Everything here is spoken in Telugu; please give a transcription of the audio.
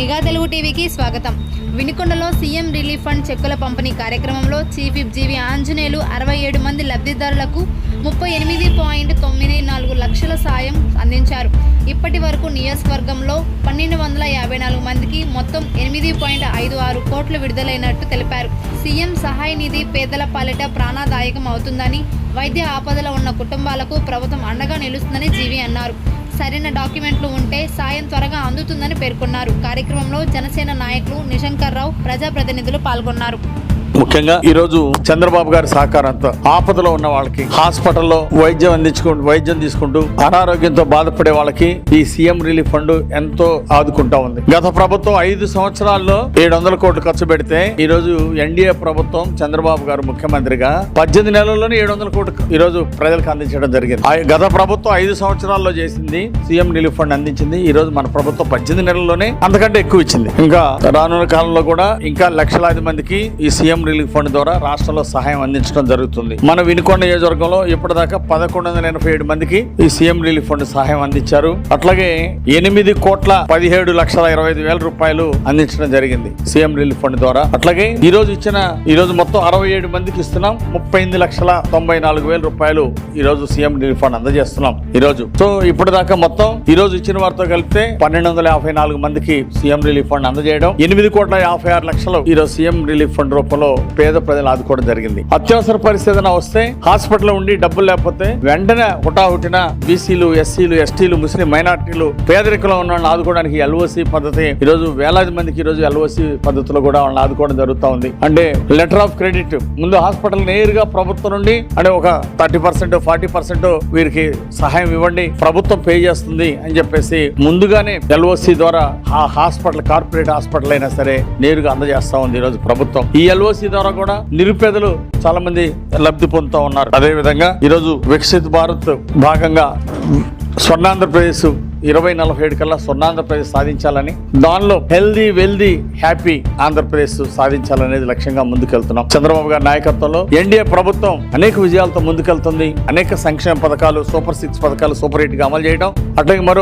నిఘా తెలుగు టీవీకి స్వాగతం. వినుకొండలో సీఎం రిలీఫ్ ఫండ్ చెక్కుల పంపిణీ కార్యక్రమంలో చీఫ్ జీవి ఆంజనేయులు అరవై ఏడు మంది లబ్ధిదారులకు ముప్పై ఎనిమిది పాయింట్ తొమ్మిది నాలుగు లక్షల సాయం అందించారు. ఇప్పటి వరకు నియోజకవర్గంలో పన్నెండు వందల యాభై నాలుగు మందికి మొత్తం ఎనిమిది పాయింట్ ఐదు ఆరు కోట్లు విడుదలైనట్టు తెలిపారు. సీఎం సహాయ నిధి పేదల పాలిట ప్రాణాదాయకం అవుతుందని వైద్య ఆపదలో ఉన్న కుటుంబాలకు ప్రభుత్వం అండగా నిలుస్తుందని జీవి అన్నారు. సరైన డాక్యుమెంట్లు ఉంటే సాయం త్వరగా అందుతుందని పేర్కొన్నారు. కార్యక్రమంలో జనసేన నాయకులు నిశంకర్ రావు ప్రజాప్రతినిధులు పాల్గొన్నారు. ముఖ్యంగా ఈ రోజు చంద్రబాబు గారి సహకారంతో ఆపదలో ఉన్న వాళ్ళకి హాస్పిటల్లో వైద్యం అందించుకుంటూ వైద్యం తీసుకుంటూ అనారోగ్యంతో బాధపడే వాళ్ళకి ఈ సీఎం రిలీఫ్ ఫండ్ ఎంతో ఆదుకుంటా ఉంది. గత ప్రభుత్వం ఐదు సంవత్సరాల్లో ఏడు వందల కోట్లు ఖర్చు పెడితే ఈ రోజు ఎన్డీఏ ప్రభుత్వం చంద్రబాబు గారు ముఖ్యమంత్రిగా పద్దెనిమిది నెలల్లోనే ఏడు వందల కోట్లు ఈ రోజు ప్రజలకు అందించడం జరిగింది. ఆ గత ప్రభుత్వం ఐదు సంవత్సరాల్లో చేసింది సీఎం రిలీఫ్ ఫండ్ అందించింది. ఈ రోజు మన ప్రభుత్వం పద్దెనిమిది నెలల్లోనే అంతకంటే ఎక్కువ ఇచ్చింది. ఇంకా రానున్న కాలంలో కూడా ఇంకా లక్షలాది మందికి ఈ సీఎం రిలీఫ్ ఫండ్ ద్వారా రాష్ట్రంలో సహాయం అందించడం జరుగుతుంది. మన వినుకొండ నియోజకవర్గంలో ఇప్పటిదాకా పదకొండు వందల ఎనభై ఏడు మందికి ఈ సీఎం రిలీఫ్ ఫండ్ సహాయం అందించారు. అట్లాగే ఎనిమిది కోట్ల పదిహేడు లక్షల ఇరవై ఐదు వేల రూపాయలు అందించడం జరిగింది సీఎం రిలీఫ్ ఫండ్ ద్వారా. అట్లాగే ఈ రోజు ఇచ్చిన ఈ రోజు మొత్తం అరవై ఏడు మందికి ఇస్తున్నాం. ముప్పై ఎనిమిది లక్షల తొంభై నాలుగు వేల రూపాయలు ఈ రోజు సీఎం రిలీఫ్ ఫండ్ అందజేస్తున్నాం ఈ రోజు సో ఇప్పటిదాకా మొత్తం ఈ రోజు ఇచ్చిన వారితో కలిపితే పన్నెండు వందల యాభై నాలుగు మందికి సీఎం రిలీఫ్ ఫండ్ అందజేయడం. ఎనిమిది కోట్ల యాభై ఆరు లక్షలు ఈ రోజు సీఎం రిలీఫ్ ఫండ్ రూపంలో పేద ప్రజలు ఆదుకోవడం జరిగింది. అత్యవసర పరిస్థితి ఏదైనా వస్తే హాస్పిటల్ ఉండి డబ్బులు లేకపోతే వెంటనే హుటాహుటిన బీసీలు ఎస్సీలు ఎస్టీలు ముస్లిం మైనార్టీలు పేదరికంలో ఉన్న వాళ్ళని ఆదుకోవడానికి ఎల్ఓసి పద్ధతి ఈ రోజు వేలాది మందికి ఈ రోజు ఎల్ఓసి పద్ధతిలో కూడా వాళ్ళని ఆదుకోవడం జరుగుతూ ఉంది. అంటే లెటర్ ఆఫ్ క్రెడిట్ ముందు హాస్పిటల్ నేరుగా ప్రభుత్వం నుండి అంటే ఒక థర్టీ పర్సెంట్ ఫార్టీ పర్సెంట్ వీరికి సహాయం ఇవ్వండి ప్రభుత్వం పే చేస్తుంది అని చెప్పేసి ముందుగానే ఎల్ఓసి ద్వారా ఆ హాస్పిటల్ కార్పొరేట్ హాస్పిటల్ అయినా సరే నేరుగా అందజేస్తా ఉంది ఈ రోజు ప్రభుత్వం. ఈ ఎల్ఓసి ద్వారా కూడా నిరుపేదలు చాలా మంది లబ్ధి పొందుతూ ఉన్నారు. అదే విధంగా ఈరోజు వికసిత్ భారత్ భాగంగా స్వర్ణాంధ్రప్రదేశ్ ఇరవై నలభై ఏడు కల్లా స్వర్ణాంధ్రప్రదేశ్ సాధించాలని దానిలో హెల్దీ వెల్దీ హ్యాపీ ఆంధ్రప్రదేశ్ సాధించాలనేది లక్ష్యంగా ముందుకెళ్తున్నాం. చంద్రబాబు గారి నాయకత్వంలో ఎన్డీఏ ప్రభుత్వం అనేక విజయాలతో ముందుకెళ్తుంది. అనేక సంక్షేమ పథకాలు సూపర్ సిక్స్ పథకాలు సూపర్ ఎయిట్గా అమలు చేయడం. అట్లాగే మరో